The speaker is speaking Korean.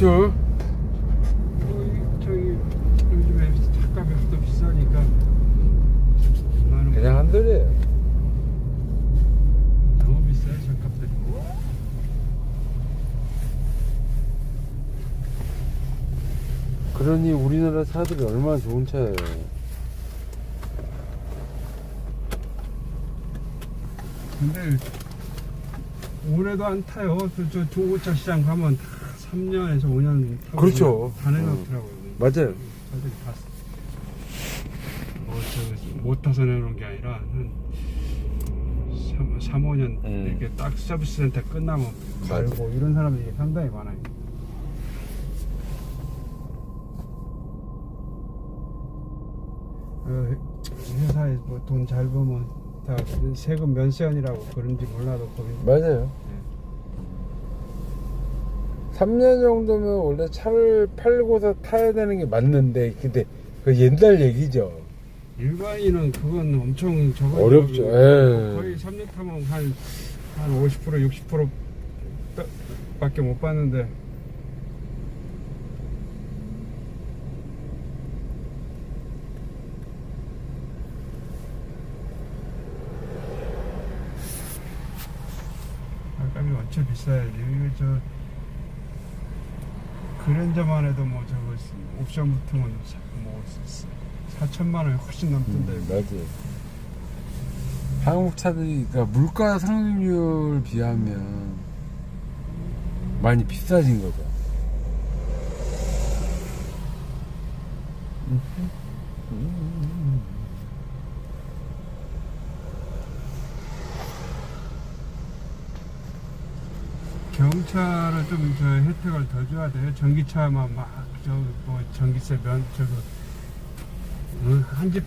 저 저기, 저기 요즘에 차값이 비싸니까. 그냥 한 돌이에요. 너무 비싸요 차값들이 그러니 우리나라 차들이 얼마나 좋은 차예요. 근데 올해도 안 타요. 저, 저 중고차 시장 가면 다 3년에서 5년 타고 그렇죠. 다 내놓더라고요 맞아요. 저들이 다 뭐, 저, 못 타서 내놓은 게 아니라 한 3, 3 5년 음. 이렇게 딱 서비스 센터 끝나면 맞아. 갈고 이런 사람들이 상당히 많아요 어, 회사에 뭐 돈잘 벌면 다 세금 면세연이라고 그런지 몰라도 거기 맞아요. 3년 정도면 원래 차를 팔고서 타야 되는 게 맞는데, 근데 그 옛날 얘기죠. 일반인은 그건 엄청 적어 어렵죠. 예. 거의 3년 타면 한, 한 50% 60% 빠- 밖에 못 받는데 아까비 완전 비싸요 이거 저 그랜저만 해도 뭐 저거 옵션 붙으면 사- 뭐 4천만 원이 훨씬 넘던데 음, 맞아요. 한국 차들이, 그러니까 물가 상승률 비하면 많이 비싸진 거죠. 경차를 좀 저 혜택을 더 줘야 돼요. 전기차만 막 저 뭐 전기세 면 저거 어, 한집